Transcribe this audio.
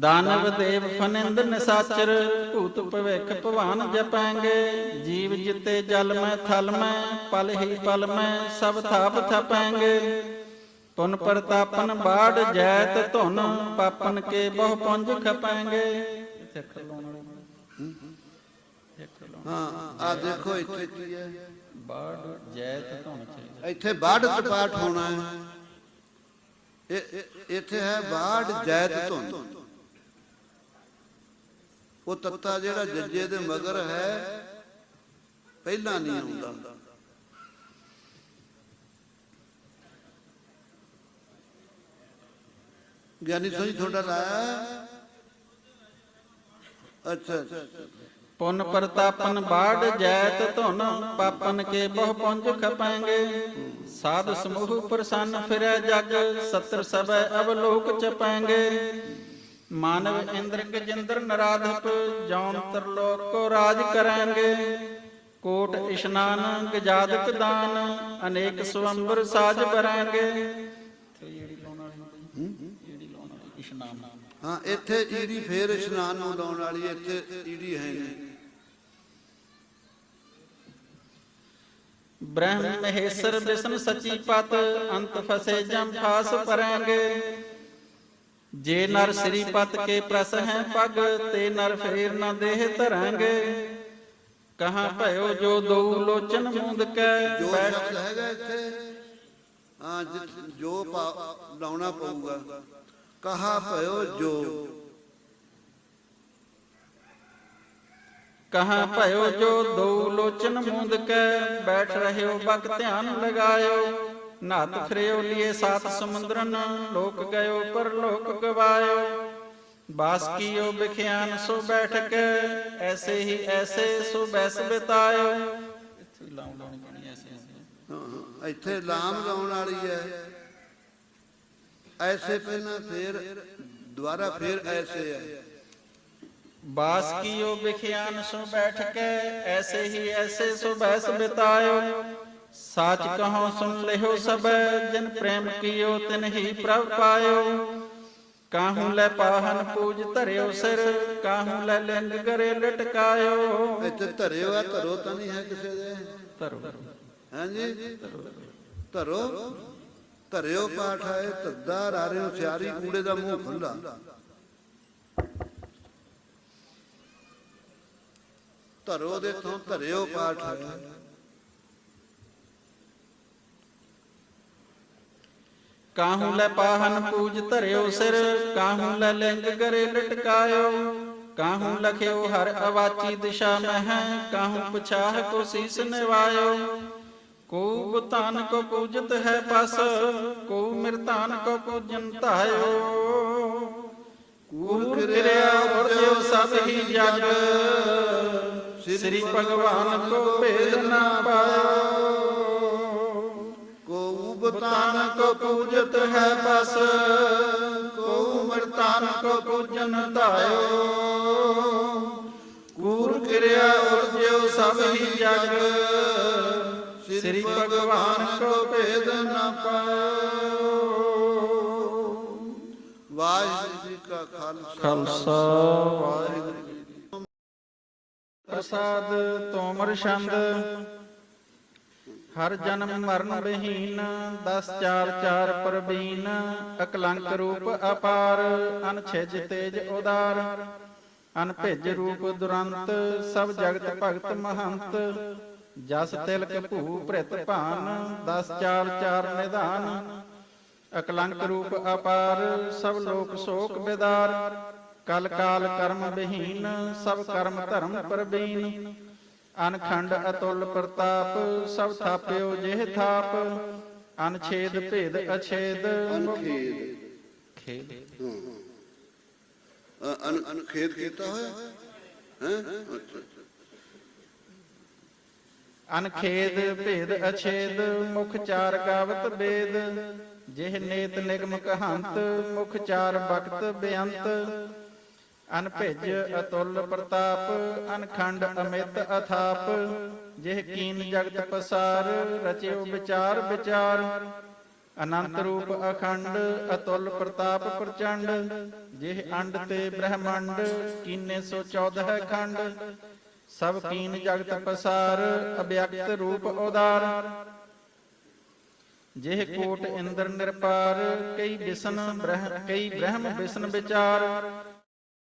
ਦਾਨਵ ਦੇਵ ਫਨਿੰਦ ਨਿਸਾਚਰ ਭੂਤ ਭਵਿਖ ਭਵਾਨ ਜਪਾਂਗੇ। ਜੀਵ ਜਿਤੇ ਜਲ ਮੈਂ ਥਲ ਮੈਂ ਪਲ ਹੀ ਪਲ ਮੈਂ ਸਭ ਥਾਪ ਥਪਾਂਗੇ। ਪੁਨ ਪ੍ਰਤਾਪਨ ਬਾੜ ਜੈਤ ਧੁਨ ਪਾਪਨ ਕੇ ਬਹੁ ਪੁੰਜ ਖਪਾਂਗੇ। ਇੱਥੇ ਹਾਂ ਆ ਦੇਖੋ ਇੱਥੇ ਕੀ ਹੈ। ਬਾੜ ਜੈਤ ਧੁਨ ਚਾਹੀਦਾ। ਇੱਥੇ ਬਾੜ ਪਾਠ ਹੋਣਾ ਹੈ। ਇੱਥੇ ਹੈ ਬਾੜ ਜੈਤ ਧੁਨ ਉਹ ਤੱਤਾ ਜਿਹੜਾ ਜੱਜੇ ਦੇ ਮਗਰ ਹੈ, ਪਹਿਲਾਂ ਨਹੀਂ ਆਉਂਦਾ। ਗਿਆਨੀ ਸਿੰਘ ਤੁਹਾਡਾ ਲਾਇਆ ਅੱਛਾ ਅੱਛਾ। ਪ੍ਰਤਾਪਨ ਬਾੜ ਜੈਤ ਧੁਨ, ਪਾਪਨ ਕੇ ਬਹੁ ਪੁੰਜ ਖਪਾਂਗੇ। ਸਾਧ ਸਮੂਹ ਪ੍ਰਸੰਨ ਫਿਰੈ ਜਗ, ਸਤਰ ਸਭੈ ਅਵਲੋਕ ਚਪਾਂਗੇ ਮਾਨਵ ਇੰਦਰ ਗਜਿੰਦਰ ਨਰਾਧਪ, ਜੌਨ ਤਰਲੋਕ ਕੋ ਰਾਜ ਕਰਾਂਗੇ। ਕੋਟ ਇਸ਼ਨਾਨ ਗਜਾਦਕ ਦਾਨ, ਅਨੇਕ ਸਵੰਬਰ ਸਾਜ ਬਰਾਂਗੇ ਹਾਂ, ਇੱਥੇ ਈੜੀ ਫੇਰ ਇਸ਼ਨਾਨ ਨੂੰ ਲਾਉਣ ਵਾਲੀ ਇੱਥੇ ਈੜੀ ਹੈ ਨਹੀਂ। ਬ੍ਰਹਮ ਮਹੇਸ਼ਰ ਵਿਸ਼ਨ ਸਚੀ ਪਤ, ਅੰਤ ਫਸੇ ਜਮ ਫਾਸ ਪਰਾਂਗੇ ਜੇ ਨਰ ਸ੍ਰੀ ਪਤ ਕੇ ਪ੍ਰਸ ਹੈ ਪਗ, ਤੇ ਨਰ ਫੇਰ ਨ ਦੇਹ ਧਰਾਂਗੇ। ਕਹਾਂ ਭਇਓ ਜੋ ਦੋ ਲੋਚਨ ਮੁੰਦ ਕੈ। ਜੋ ਸ਼ਬਦ ਹੈਗਾ ਇੱਥੇ, ਹਾਂ ਜੋ ਲਾਉਣਾ ਪਊਗਾ। ਕਹਾ ਭਇਓ ਜੋ ਕਹਾਂ ਭਇਓ ਜੋ ਦੋ ਲੋਚਨ ਮੁੰਦ ਕੈ ਬੈਠ ਰਹਿਓ ਬਕ ਧਿਆਨ ਲਗਾਇਓ। ਨਾਤ ਖਰਿਓ ਲਿਏ ਸਾਤ ਸਮੁੰਦਰਨ ਲੋਕ ਗਇਓ ਪਰ ਲੋਕ ਗਵਾਇਓ। ਬਾਸ ਕੀਓ ਬਿਖਿਆਨ ਸੋ ਬੈਠ ਕੇ ਐਸੇ ਹੀ ਐਸੇ ਸੋ ਬੈਸ ਬਿਤਾਇਓ। ਇੱਥੇ ਲਾਉਂ ਲਾਉਣੀ ਬਣੀ ਐਸੇ ਐਸੇ। ਹਾਂ, ਹਾਂ, ਇੱਥੇ ਲਾਮ ਲਾਉਣ ਵਾਲੀ ਹੈ ਐਸੇ ਪਹਿਲਾਂ ਫੇਰ ਦੁਬਾਰਾ ਫੇਰ ਐਸੇ ਹੈ ਬਾਸ ਕੀਓ ਬਿਖਿਆਨ ਸੋ ਬੈਠ ਕੇ ਐਸੇ ਹੀ ਐਸੇ ਸੋ ਬੈਸ ਬਿਤਾਇਓ ਸਾਚ ਕਹੋ ਸੁਨ ਲਿਓ ਸਬੈ ਜਿਨ ਪ੍ਰੇਮ ਕੀਓ ਤਿਨ ਹੀ ਪ੍ਰਭ ਪਾਇਓ। ਕਾਹੂ ਲੈ ਪਾਹਨ ਪੂਜ ਧਰਿਓ ਸਿਰ ਕਾਹੂ ਲੈ ਲਿੰਗ ਗਰੇ ਲਟਕਾਇਓ। ਇੱਥੇ ਧਰਿਓ ਆ ਧਰੋ ਤਾਂ ਨਹੀਂ ਹੈ ਕਿਸੇ ਦੇ। ਧਰੋ ਹਾਂਜੀ? ਧਰੋ ਧਰਿਓ ਪਾਠ ਹੈ ਧੱਦਾ ਰਾਰਿਓ ਸਿਆਰੀ ਕੂੜੇ ਦਾ ਮੂੰਹ ਖੁੱਲਾ ਧਰੋ ਦੇ ਤੋਂ ਧਰਿਓ ਪਾਠ। ਹੈ ਕਾਹੂ ਲੈ ਪਾਹਨ ਪੂਜ ਧਰਿਓ ਸਿਰ ਕਾਹੂ ਲੈ ਲਿੰਗ ਗਰੇ ਲਟਕਾਇਓ। ਕਾਹੂ ਲਖਿਓ ਹਰ ਅਵਾਚੀ ਦਿਸ਼ਾ ਮਹਿ ਕਾਹੂ ਪਛਾਹ ਕੋ ਸੀਸ ਨਿਵਾਇਓ। ਕੋ ਬਤਾਨ ਕੋ ਪੂਜਤ ਹੈ ਪਸ ਕੋ ਮਿਰਤਾਨ ਕੋ ਪੂਜਨ ਧਾਇਓ। ਕੂਰ ਕਿਰਿਆ ਵਰਤਿਓ ਸਭ ਹੀ ਜਗ ਸ੍ਰੀ ਭਗਵਾਨ ਕੋ ਭੇਦ ਨਾ ਪਾਇਓ। ਕੋ ਬਤਾਨ ਕੋ ਪੂਜਤ ਹੈ ਬਸ। ਕੋ ਮਰਤਾਨ ਕੋ ਪੂਜਨ ਧਾਇਓ। ਕੂਰ ਕਿਰਿਆ ਉਰਜਿਓ ਸਭ ਹੀ ਜਗ। ਸ੍ਰੀ ਭਗਵਾਨ ਕੋ ਭੇਦ ਨ ਪਾਇਓ। ਵਾਹਿਗੁਰੂ ਜੀ ਕਾ ਖਾਲਸਾ। ਖਾਲਸਾ। ਵਾਹਿਗੁਰੂ ਪ੍ਰਸਾਦ ਤੋਮਰ ਛੰਦ। ਹਰ ਜਨਮ ਮਰਨ ਬਹੀਨ, ਦਸ ਚਾਰ ਚਾਰ ਪ੍ਰਬੀਨ, ਅਕਲੰਕ ਰੂਪ ਅਪਾਰ ਅਨਛਿਜ ਤੇਜ ਉਦਾਰ। ਅਨਭਿਜ ਰੂਪ ਦੁਰੰਤ, ਸਭ ਜਗਤ ਭਗਤ ਮਹੰਤ। ਜਸ ਤਿਲਕ ਭੂ ਭ੍ਰਿਤ ਭਾਨ, ਦਸ ਚਾਰ ਚਾਰ ਨਿਧਾਨ। ਅਕਲੰਕ ਰੂਪ ਅਪਾਰ, ਸਭ ਲੋਕ ਸ਼ੋਕ ਬਿਦਾਰ। ਕਲ ਕਾਲ ਕਰਮ ਬਹੀਨ ਸਭ ਕਰਮ ਧਰਮ ਪਰਬੀਨ ਅਨਖੰਡ ਅਤੁਲ ਪ੍ਰਤਾਪ ਸਭ ਥਾਪਿਓ ਜਿਹ ਥਾਪ। ਅਨਛੇਦ ਭੇਦ ਅਛੇਦ। ਅਨਖੇਦ। ਖੇਦ ਅਨ ਅਨਖੇਦ ਕੀਤਾ ਹੋਇਆ? ਹੈ? ਅੱਛਾ ਅਨਖੇਦ ਭੇਦ ਅਛੇਦ ਮੁਖ ਚਾਰ ਗਾਵਤ ਬੇਦ। ਜਿਹ ਨੇਤ ਨਿਗਮ ਕਹੰਤ ਮੁਖ ਚਾਰ ਬਖਤ ਬੇਅੰਤ। ਅਨਭਿਜ ਅਤੁਲ ਪ੍ਰਤਾਪ ਅਨਖੰਡ ਅਮਿਤ ਅਥਾਪ, ਜਿਹ ਕੀਨ ਜਗਤ ਪਸਾਰ, ਰਚਿਓ ਵਿਚਾਰ ਵਿਚਾਰ। ਅਨੰਤ ਰੂਪ ਅਖੰਡ, ਅਤੁਲ ਪ੍ਰਤਾਪ ਪ੍ਰਚੰਡ, ਜਿਹ ਅੰਡ ਤੇ ਬ੍ਰਹਮੰਡ, ਕੀਨੇ ਸੋ 14 ਖੰਡ। ਸਭ ਕੀਨ ਜਗਤ ਪਸਾਰ, ਅਭਿਅਕਤ ਰੂਪ ਉਦਾਰ। ਜਿਹ ਕੋਟ ਇੰਦਰ ਨਿਰਪਾਰ, ਕਈ ਬਿਸਨ ਬ੍ਰਹ, ਕਈ ਬ੍ਰਹਮ ਬਿਸਨ ਵਿਚਾਰ।